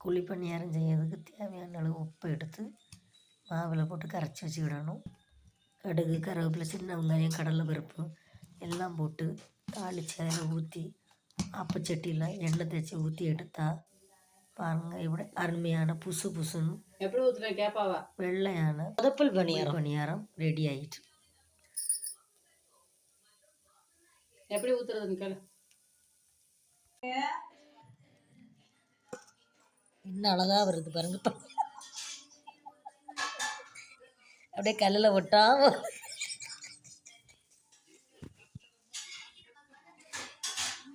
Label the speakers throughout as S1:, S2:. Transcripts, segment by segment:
S1: குழி பணியாரம் செய்யறதுக்கு தேவையான அளவு உப்பை எடுத்து மாவில் போட்டு கரைச்சி வச்சுக்கிடணும். கடுகு கருவேப்பிலை சின்ன வெங்காயம் கடலை பருப்பு எல்லாம் போட்டு தாளித்து அதில் ஊற்றி அப்பச்சட்டியில் எண்ணெய் தேய்ச்சி ஊற்றி எடுத்தால் பாருங்கள் இப்படி அருமையான புசு புசுன்னு
S2: எப்படி ஊத்துற கேப்பாவா?
S1: வெள்ளையான
S3: சொதப்பல் குழி பணியாரம்
S1: பணியாரம் ரெடி ஆயிட்டு.
S2: எப்படி ஊத்துறதுன்னு கேளு.
S3: இன்னும்
S1: அழகா வருது பாருங்க.
S3: அப்படியே கல்லில் ஒட்டாம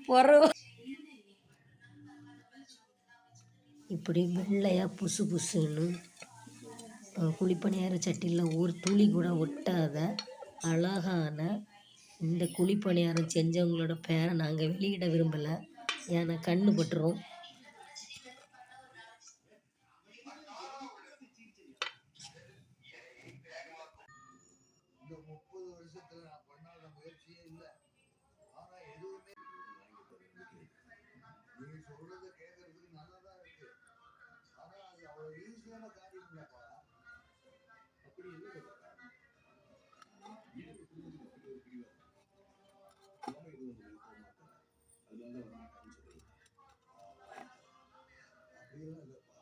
S1: பொறவு. இப்படி வெள்ளையாக புசு புசுன்னு குழிப்பணியார சட்டியில் ஒரு துளி கூட ஒட்டாத அழகான இந்த குழிப்பணியாரம் செஞ்சவங்களோட பேரை நாங்கள் வெளியிட விரும்பலை. ஏன்னா கண்ணு பட்டுரும்.
S4: இந்த முப்பது வருஷத்துல நான் பண்ணாத முயற்சியே இல்லை. ஆனா எதுவுமே நீங்க சொல்றத கேட்கறதுக்கு நல்லதா இருக்கு. ஆனா அது அவ்வளவு ஈஸியான காரியம் இல்லப்பா.
S5: அப்படி இல்லை ஏன்
S4: அப்படியெல்லாம் இல்லைப்பா.